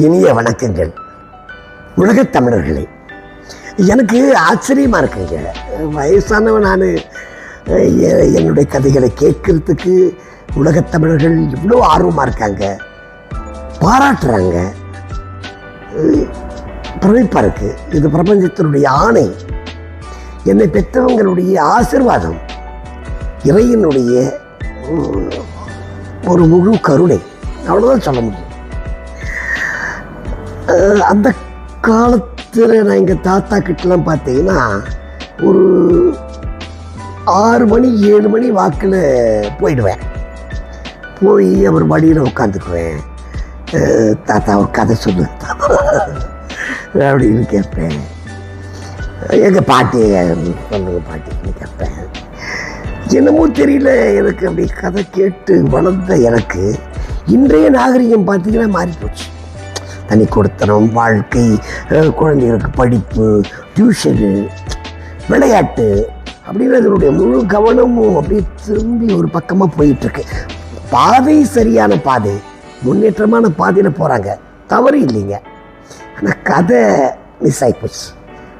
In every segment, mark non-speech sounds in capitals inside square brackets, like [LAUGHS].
இனிய வணக்கங்கள். உலகத் தமிழர்களே எனக்கு ஆச்சரியமாக இருக்குங்க. வயசானவன் நான் என்னுடைய கதைகளை கேட்கறதுக்கு உலகத் தமிழர்கள் இவ்வளோ ஆர்வமாக இருக்காங்க. பாராட்டுறாங்க. பிரமிப்பாக இருக்குது இது பிரபஞ்சத்தினுடைய ஆணை. என்னை பெற்றவங்களுடைய ஆசிர்வாதம். இறையினுடைய ஒரு முழு கருணை. அவ்வளோதான் சொல்ல முடியும். அந்த காலத்தில் நான் எங்கள் தாத்தா கிட்டலாம் பார்த்தீங்கன்னா ஒரு ஆறு மணி ஏழு மணி வாக்கில் போயிடுவேன். போய் அவர் வழியில் உட்காந்துக்குவேன் தாத்தா ஒரு கதை சொல்லு அப்படின்னு கேட்பேன். எங்கள் பாட்டி சொல்லுங்க பாட்டின்னு கேட்பேன். என்னமோ தெரியல எனக்கு அப்படி கதை கேட்டு வளர்ந்த எனக்கு இன்றைய நாகரிகம் பார்த்தீங்கன்னா மாறி போச்சு தனி கொடுத்தனம் வாழ்க்கை குழந்தைகளுக்கு படிப்பு டியூஷனு விளையாட்டு அப்படின்னு அதனுடைய முழு கவனமும் அப்படியே திரும்பி ஒரு பக்கமாக போயிட்டுருக்கு. பாதை சரியான பாதை. முன்னேற்றமான பாதையில் போகிறாங்க தவறு இல்லைங்க. ஆனால் கதை மிஸ் ஆகி போச்சு.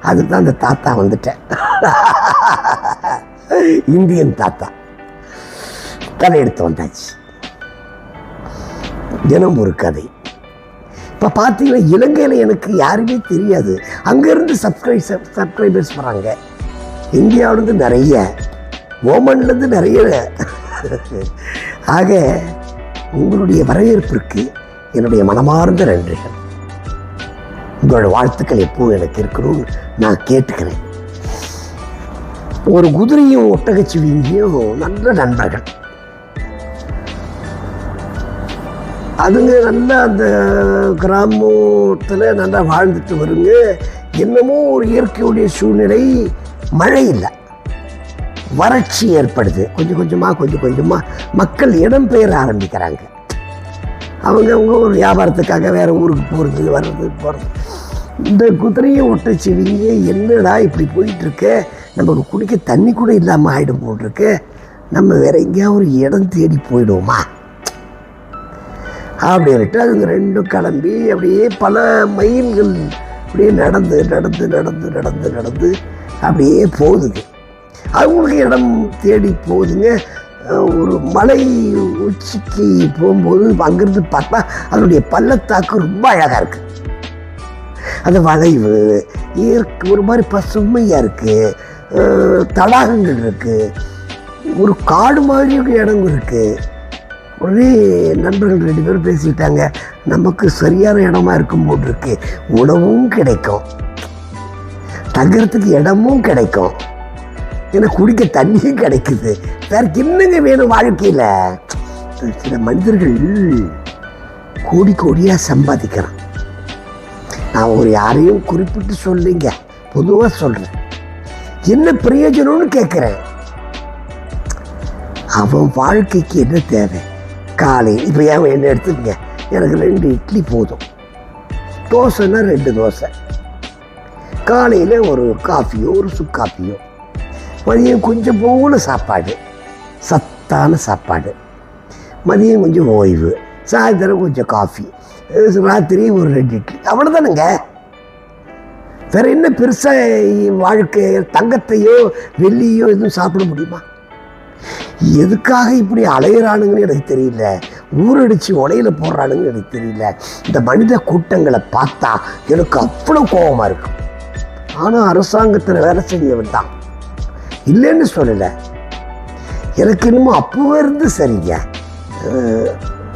அதுக்கு தான் அந்த தாத்தா வந்துட்டேன். [LAUGHS] இந்தியன் தாத்தா. கதை எடுத்து வந்தாச்சு. தினம் ஒரு கதை. இப்போ பார்த்தீங்கன்னா இலங்கையில் எனக்கு யாருமே தெரியாது. அங்கேருந்து சப்ஸ்கிரைப் சப்ஸ்கிரைபர்ஸ் வராங்க. இந்தியாவிலேருந்து நிறைய ஓமன்லேருந்து நிறைய. ஆக உங்களுடைய வரவேற்பிற்கு என்னுடைய மனமார்ந்த நன்றிகள். உங்களோட வாழ்த்துக்கள் எப்போது எனக்கு இருக்கணும்னு நான் கேட்டுக்கிறேன். ஒரு குதிரையும் ஒட்டகச்சிவிங்கியும் நல்ல நண்பர்கள். அதுங்க நல்லா அந்த கிராமத்தில் நல்லா வாழ்ந்துட்டு வருங்க. என்னமோ ஒரு இயற்கையுடைய சூழ்நிலை மழை இல்லை. வறட்சி ஏற்படுது. கொஞ்சம் கொஞ்சமாக கொஞ்சம் கொஞ்சமாக மக்கள் இடம்பெயர ஆரம்பிக்கிறாங்க. அவங்க அவங்க ஒரு வியாபாரத்துக்காக வேறு ஊருக்கு போகிறது வர்றது போகிறது இந்த குதிரையை ஒட்டச்சிவிங்க என்னடா இப்படி போயிட்டுருக்க? நமக்கு குடிக்க தண்ணி கூட இல்லாமல் ஆகிடும் போட்டிருக்கு நம்ம வேற எங்கேயாவது ஒரு இடம் தேடி போயிடுவோமா? அப்படின்ட்டு அதுங்க ரெண்டும் கிளம்பி அப்படியே பல மைல்கள் அப்படியே நடந்து நடந்து நடந்து நடந்து நடந்து அப்படியே போகுதுங்க. அவங்களுக்கு இடம் தேடி போகுதுங்க. ஒரு மலை உச்சிக்கு போகும்போது அங்கேருந்து பார்த்தா அதனுடைய பள்ளத்தாக்கு ரொம்ப அழகாக இருக்குது அந்த வளைவு இயற்கை ஒரு மாதிரி பசுமையாக இருக்குது தடாகங்கள் இருக்குது ஒரு காடு மாதிரி இடங்கள் இடம் இருக்குது உடனே நண்பர்கள் ரெண்டு பேரும் பேசிக்கிட்டாங்க. நமக்கு சரியான இடமா இருக்கும் போல் இருக்கு. உணவும் கிடைக்கும். தங்குறதுக்கு இடமும் கிடைக்கும். ஏன்னா குடிக்க தண்ணியும் கிடைக்குது. வேற என்னங்க வேணும் வாழ்க்கையில்? சில மனிதர்கள் கோடி கோடியாக சம்பாதிக்கிறான். நான் ஒரு யாரையும் குறிப்பிட்டு சொல்லிங்க. பொதுவாக சொல்கிறேன் என்ன பிரயோஜனம்னு கேட்குறேன் அவன் வாழ்க்கைக்கு என்ன தேவை? காலை இப்போ ஏன் என்ன எடுத்துக்கங்க? எனக்கு ரெண்டு இட்லி போதும். தோசைன்னா ரெண்டு தோசை. காலையில் ஒரு காஃபியோ ஒரு சுக்காஃபியோ மதியம் கொஞ்சம் போல சாப்பாடு. சத்தான சாப்பாடு. மதியம் கொஞ்சம் ஓய்வு. சாயந்தரம் கொஞ்சம் காஃபி ராத்திரி ஒரு ரெண்டு இட்லி. அவ்வளோதானுங்க வேறு என்ன பெருசாக வாழ்க்கை தங்கத்தையோ வெள்ளியோ எதுவும் சாப்பிட முடியுமா? எதுக்காக இப்படி அலையிறானுங்கன்னு எனக்கு தெரியல. ஊரடிச்சு உலையில் போடுறானுங்கன்னு எனக்கு தெரியல. இந்த மனித கூட்டங்களை பார்த்தா எனக்கு அவ்வளோ கோபமாக இருக்கும் ஆனால் அரசாங்கத்தில் வேலை செஞ்சவன் தான். இல்லைன்னு சொல்லலை. எனக்கு இன்னமும் அப்போவே இருந்து சரிங்க. அஹ்,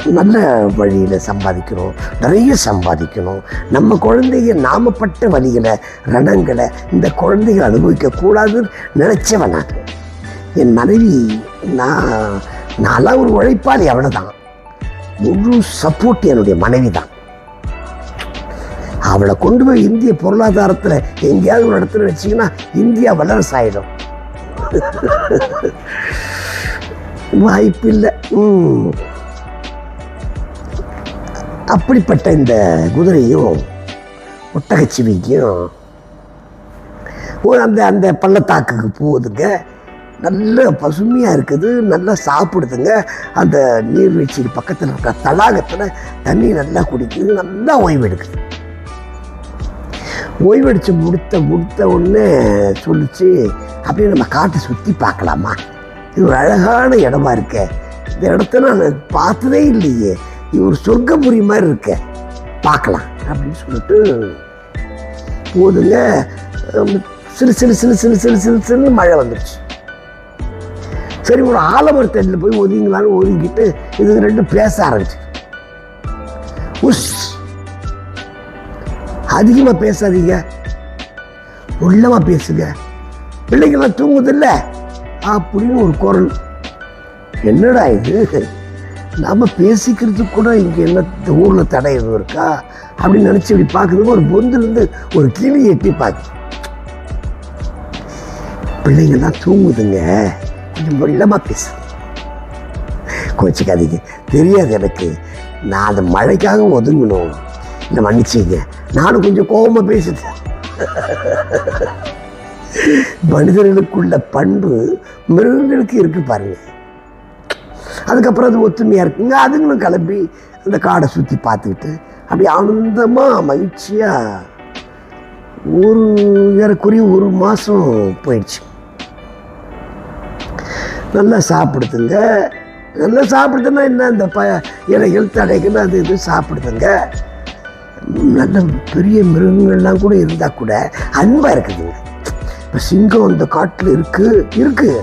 நல்ல வழியில் சம்பாதிக்கணும். நிறைய சம்பாதிக்கணும். நம்ம குழந்தைய நாமப்பட்ட வழிகளை ரணங்களை இந்த குழந்தைகள் அனுபவிக்கக்கூடாதுன்னு நினச்சவன் நான். என் மனைவி நான் நான்லாம் ஒரு உழைப்பாளி தான் முழு சப்போர்ட் என்னுடைய மனைவி தான் அவளை கொண்டு போய் இந்திய பொருளாதாரத்தில் எங்கேயாவது ஒரு இடத்துல வச்சிங்கன்னா இந்தியா வல்லரசு ஆயிடும் வாய்ப்பில்லை. ம். அப்படிப்பட்ட இந்த குதிரையும் ஒட்டகச்சிவிக்கும் ஒரு அந்த அந்த பள்ளத்தாக்குக்கு போகுதுங்க. நல்ல பசுமையாக இருக்குது நல்லா சாப்பிடுதுங்க. அந்த நீர்வீழ்ச்சி பக்கத்தில் இருக்கிற தடாகத்தில் தண்ணி நல்லா குடிக்குது நல்லா ஓய்வெடுக்குது. ஓய்வெடுத்து முடித்த முடித்த உடனே சொல்லிச்சு அப்படியே நம்ம காட்டை சுற்றி பார்க்கலாமா? இது ஒரு அழகான இடமா இருக்க. இந்த இடத்த நான் பார்த்ததே இல்லையே. இது ஒரு சொர்க்கபுரி மாதிரி இருக்க. பார்க்கலாம் அப்படின்னு சொல்லிட்டு போதுங்க. சிறு சிறு சிறு சிறு சிறு சிறு சிறு மழை வந்துடுச்சு சரி ஒரு ஆலமரத்தடியில் போய் ஒதுங்கலான்னு ஒதுங்கிட்டு இதுங்க ரெண்டும் பேச ஆரம்பிச்சு. உஸ். அதிகமாக பேசாதீங்க. உள்ளமா பேசுங்க. பிள்ளைங்கள்லாம் தூங்குதில்ல? அப்படின்னு ஒரு குரல். என்னடா இது? நம்ம பேசிக்கிறதுக்கு கூட இங்கே என்ன ஊரில் தடை எதுவும் இருக்கா? அப்படின்னு நினச்சி இப்படி பார்க்குறது ஒரு பொந்துலேருந்து ஒரு கிளி எட்டி பார்க்கு பிள்ளைங்கள்லாம் தூங்குதுங்க. கொஞ்சம் வெள்ளமாக பேசு. கோச்சிக்காதீங்க. தெரியாது எனக்கு. நான் அந்த மழைக்காக ஒதுங்கணும். இந்த மன்னிச்சிங்க நானும் கொஞ்சம் கோபமாக பேசிட்டேன் மனிதர்களுக்குள்ள பண்பு மிருகங்களுக்கு இருக்கு பாருங்க. அதுக்கப்புறம் அது ஒத்துமையாக இருக்குங்க அதுங்களும் கிளம்பி அந்த காடை சுற்றி பார்த்துக்கிட்டு அப்படி ஆனந்தமாக மகிழ்ச்சியாக ஒரு ஏறக்குறைய ஒரு மாதம் போயிடுச்சு. நல்லா சாப்பிடுதுங்க. நல்லா சாப்பிடுதுன்னா என்ன? இந்த ப இலைகள் தடைகள் அது இது சாப்பிடுதுங்க. நல்ல பெரிய மிருகங்கள்லாம் கூட இருந்தால் கூட அன்பாக இருக்குதுங்க. இப்போ சிங்கம் இந்த காட்டில் இருக்குது இருக்குது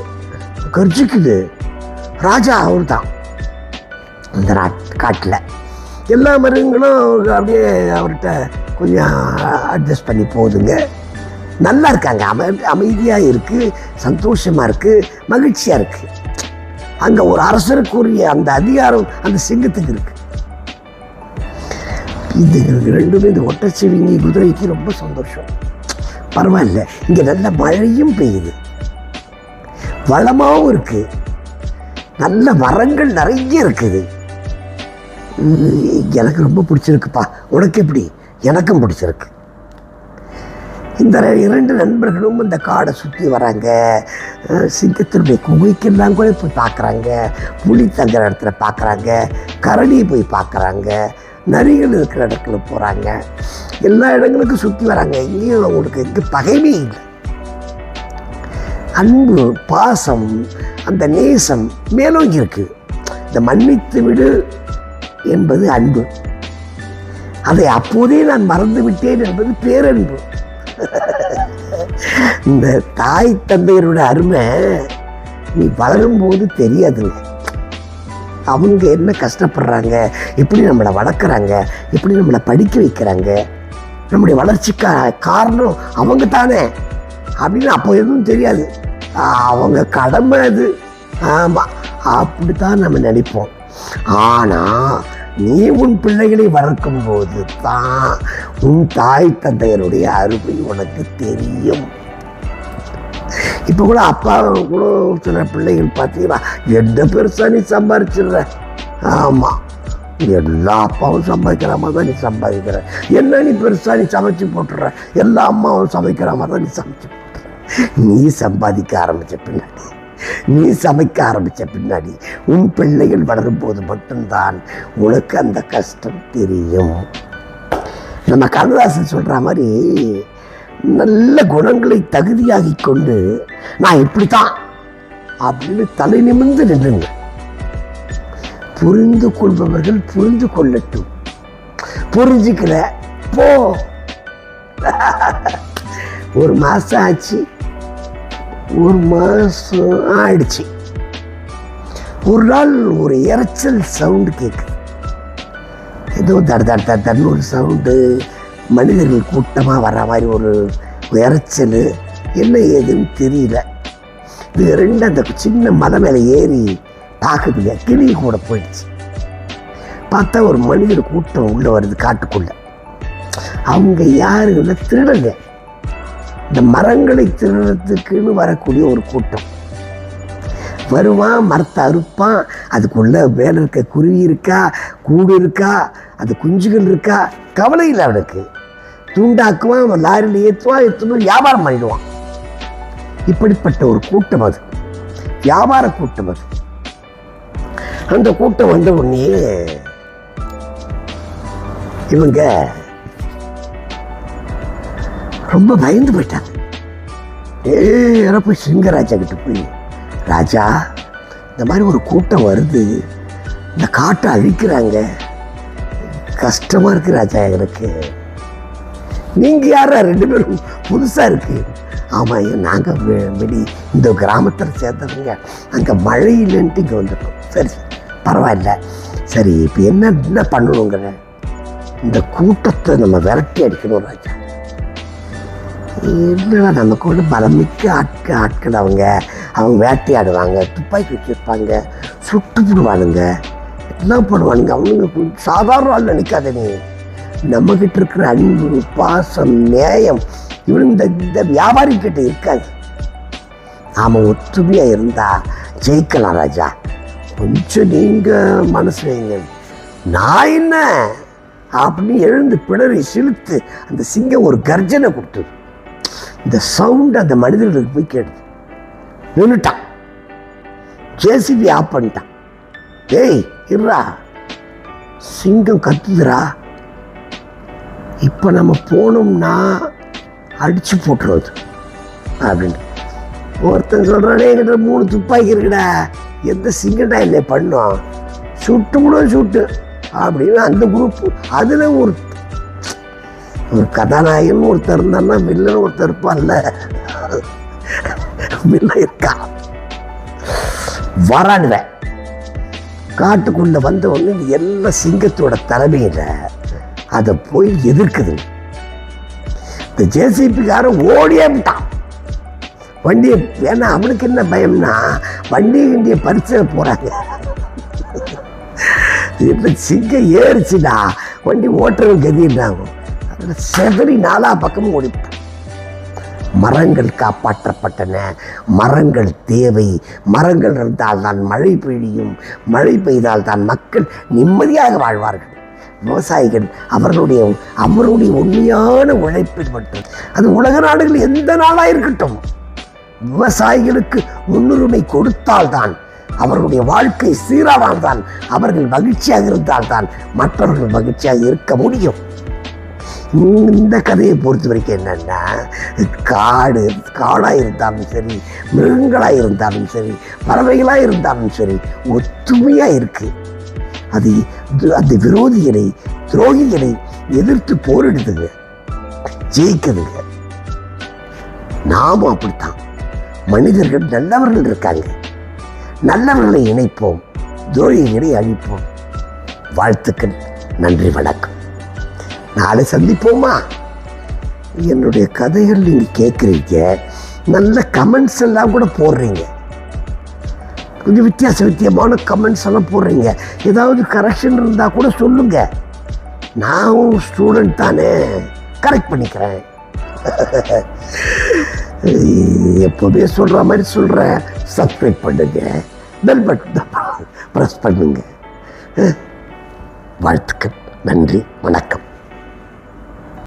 கர்ஜிக்குது. ராஜா அவர் தான் அந்த நாட் காட்டில். எல்லா மிருகங்களும் அவருக்கு அப்படியே அவர்கிட்ட கொஞ்சம் அட்ஜஸ்ட் பண்ணி போகுதுங்க நல்லா இருக்காங்க. அமை அமைதியாக இருக்குது சந்தோஷமாக இருக்குது மகிழ்ச்சியாக இருக்குது அங்கே ஒரு அரசருக்குரிய அந்த அதிகாரம் அந்த சிங்கத்துக்கு இருக்குது இது ரெண்டுமே இந்த ஒட்டச்சிவிங்கி குதிரைக்கு ரொம்ப சந்தோஷம். பரவாயில்ல இங்கே நல்ல மழையும் பெய்யுது. வளமாகவும் இருக்கு. நல்ல மரங்கள் நிறைய இருக்குது. உம், எனக்கு ரொம்ப பிடிச்சிருக்குப்பா. உனக்கு எப்படி? எனக்கும் பிடிச்சிருக்கு. இந்த இரண்டு நண்பர்களும் இந்த காடை சுற்றி வராங்க. சிங்கத்தினுடைய குகைக்கெல்லாம் கூட போய் பார்க்குறாங்க. புலி தங்குற இடத்துல பார்க்குறாங்க. கரடியை போய் பார்க்குறாங்க. நரிகள் இருக்கிற இடத்துல போகிறாங்க எல்லா இடங்களுக்கும் சுற்றி வராங்க. எங்கேயும் அவங்களுக்கு எங்கே பகைமே இல்லை. அன்பு பாசம் அந்த நேசம் மேலோங்கி இருக்குது இந்த மன்னித்து விடு என்பது அன்பு. அதை அப்போதே நான் மறந்து விட்டேன் என்பது பேரன்பு. இந்த தாய் தந்தையரோட அருமை நீ வளரும்போது தெரியாதுங்க. அவங்க என்ன கஷ்டப்படுறாங்க எப்படி நம்மளை வளர்க்குறாங்க எப்படி நம்மளை படிக்க வைக்கிறாங்க நம்முடைய வளர்ச்சிக்கா காரணம் அவங்க தானே அப்படின்னு அப்போ எதுவும் தெரியாது. ஆஹ் அவங்க கடமை அது. ஆமாம் அப்படித்தான் நம்ம நினைப்போம். ஆனால் நீ உன் பிள்ளைகளை வளர்க்கும் போது தான் உன் தாய் தந்தையருடைய அருமை உனக்கு தெரியும். இப்போ கூட அப்பா கூட சில பிள்ளைகள் பார்த்தீங்கன்னா எந்த பெருசா நீ சம்பாரிச்சிடுற? ஆமாம் எல்லா அப்பாவும் சம்பாதிக்கிற மாதிரி தான் நீ சம்பாதிக்கிற. என்ன நீ பெருசா நீ சமைச்சு போட்டுற எல்லா அம்மாவும் சமைக்கிற மாதிரி தான் நீ சமைச்சு போட்டுற நீ சம்பாதிக்க ஆரம்பிச்ச பின்னாடி நீ சமைக்க ஆரம்பிச்ச பின்னாடி உன் பிள்ளைகள் வளரும் போது மட்டும்தான் உனக்கு அந்த கஷ்டம் தெரியும். நம்ம கண்ணதாசன் சொல்கிற மாதிரி நல்ல குணங்களை தகுதியாகி கொண்டு நான் இப்படித்தான் அப்படின்னு தலை நிமிர்ந்து நின்றுங்க புரிந்து கொள்பவர்கள் புரிந்து கொள்ளட்டும். புரிஞ்சுக்கல போ. [LAUGHS] ஒரு மாசம் ஆச்சு. ஒரு மாசம் ஆயிடுச்சு. ஒரு நாள் ஒரு இறைச்சல் சவுண்டு கேட்குது ஏதோ தட தட தட தடன்னு ஒரு சவுண்டு மனிதர்கள் கூட்டமாக வர்ற மாதிரி ஒரு இறைச்சல் என்ன ஏதுன்னு தெரியல. இது ரெண்டு அந்த சின்ன மலை மேலே ஏறி பார்க்குதுங்க கிளி கூட போயிடுச்சு. பார்த்தா ஒரு மனிதர் கூட்டம் உள்ளே வருது காட்டுக்குள்ளே. அவங்க யாருன்னா திருடங்க இந்த மரங்களை திருடுறதுக்குன்னு வரக்கூடிய ஒரு கூட்டம். வருவான் மரத்தை அறுப்பான் அதுக்குள்ள மேலே இருக்க குருவி இருக்கா கூடு இருக்கா அது குஞ்சுகள் இருக்கா கவலை இல்லை அவனுக்கு. துண்டாக்குவான் அவன் லாரியில் ஏற்றுவான் எடுத்துன்னு வியாபாரம் பண்ணிடுவான். இப்படிப்பட்ட ஒரு கூட்டம் அது. வியாபார கூட்டம் அது. அந்த கூட்டம் வந்த உடனே இவங்க ரொம்ப பயந்து போயிட்டாங்க நேரா போய் சிங்கராஜா கிட்ட போய் ராஜா இந்த மாதிரி ஒரு கூட்டம் வருது. இந்த காட்டை அழிக்கிறாங்க. கஷ்டமாக இருக்கு ராஜா எனக்கு. நீங்கள் யாரா? ரெண்டு பேரும் புதுசாக இருக்கு. ஆமாம் ஐயா நாங்க வெளி இந்த கிராமத்தில் சேர்ந்தவங்க. அங்கே மழை இல்லைன்ட்டு இங்கே வந்துட்டோம் சரி பரவாயில்ல. சரி இப்போ என்ன என்ன பண்ணணுங்கிற? இந்த கூட்டத்தை நம்ம விரட்டி அடிக்கணும் ராஜா. என்னடா நமக்கு ஒன்று பலமிக்க ஆட்கள் ஆட்கள் அவங்க அவங்க வேட்டையாடுவாங்க துப்பாக்கி வச்சுருப்பாங்க சுட்டு போடுவானுங்க. எல்லாம் பண்ணுவானுங்க அவனுங்க கொஞ்சம் சாதாரண ஆள் நினைக்காத நீ. நம்மக்கிட்ட இருக்கிற அன்பு பாசம் நேயம் இவனுங்க இந்த இந்த வியாபாரி கிட்ட இருக்காது. நாம் ஒற்றுமையாக இருந்தால் ஜெயிக்கலாம் ராஜா. கொஞ்சம் நீங்கள் மனசு வைங்க. நான் என்ன? அப்படின்னு எழுந்து பிடரி சிலுத்து அந்த சிங்கம் ஒரு கர்ஜனை கொடுத்தது. இந்த சவுண்ட் அந்த மனிதர்களுக்கு போய் கேடுது நின்றுட்டான் ஜேசிபி ஆஃப் பண்ணிட்டான். ஏய் இருறா சிங்கம் கத்துதுரா இப்போ நம்ம போனோம்னா அடிச்சு போட்டுருவது அப்படின்னு. ஒருத்தன் சொல்கிறானே என்கிட்ட மூணு துப்பாக்கி இருக்குடா. எந்த சிங்கடா என்னை பண்ணோம்? சுட்டு கூட சுட்டு அப்படின்னு அந்த குரூப் அதில் ஒரு ஒரு கதாநாயகன் ஒருத்தர் இருந்தான்னா வில்லன் ஒருத்தர் இருப்பான்ல. வில்லன் இருக்கா? வரானுவேன் காட்டுக்குள்ள வந்த உடனே எல்லா சிங்கத்தோட தலைமையில அதை போய் எதிர்க்குது. இந்த ஜேசிபிக்காரன் ஓடியே விட்டான். வண்டியை ஏன்னா அவனுக்கு என்ன பயம்னா வண்டியை வண்டியை பறிச்சிட போகிறாங்க இப்போ சிங்கம் ஏறிச்சுடா. வண்டி ஓட்டுறவங்க கதின்றாங்க. செதறி நாலா பக்கமும் ஓடிவிட்டான் மரங்கள் காப்பாற்றப்பட்டன. மரங்கள் தேவை. மரங்கள் இருந்தால் தான் மழை பெய்யும். மழை பெய்தால் தான் மக்கள் நிம்மதியாக வாழ்வார்கள். விவசாயிகள் அவர்களுடைய அவருடைய உண்மையான உழைப்பில் மட்டும். அது உலக நாடுகள் எந்த நாளாக இருக்கட்டும். விவசாயிகளுக்கு முன்னுரிமை கொடுத்தால்தான் அவர்களுடைய வாழ்க்கை சீரா தான் அவர்கள் மகிழ்ச்சியாக இருந்தால்தான் மற்றவர்கள் மகிழ்ச்சியாக இருக்க முடியும். இந்த கதையை பொறுத்த வரைக்கும் என்னன்னா காடு காடாக இருந்தாலும் சரி மிருகங்களாக இருந்தாலும் சரி பறவைகளாக இருந்தாலும் சரி ஒத்துமையாக இருக்கு. அது அந்த விரோதிகளை துரோகிகளை எதிர்த்து போரிடுதுங்க ஜெயிக்குதுங்க. நாமும் அப்படித்தான். மனிதர்கள் நல்லவர்கள் இருக்காங்க. நல்லவர்களை இணைப்போம் துரோகிகளை அழிப்போம். வாழ்த்துக்கள் நன்றி வணக்கம். நாளை சந்திப்போமா? என்னுடைய கதைகள் நீங்கள் கேட்குறீங்க நல்ல கமெண்ட்ஸ் எல்லாம் கூட போடுறீங்க. கொஞ்சம் வித்தியாச வித்தியமான கமெண்ட்ஸ் எல்லாம் போடுறீங்க. ஏதாவது கரெக்ஷன் இருந்தால் கூட சொல்லுங்க. நான் ஸ்டூடெண்ட் தானே. கரெக்ட் பண்ணிக்கிறேன். [LAUGHS] எப்போதே சொல்கிற மாதிரி சொல்கிறேன் சப்ஸ்கிரைப் பண்ணுங்க. பெல் பட்டன் ப்ரெஸ் பண்ணுங்க. [LAUGHS] வாழ்த்துக்கள். நன்றி. வணக்கம்.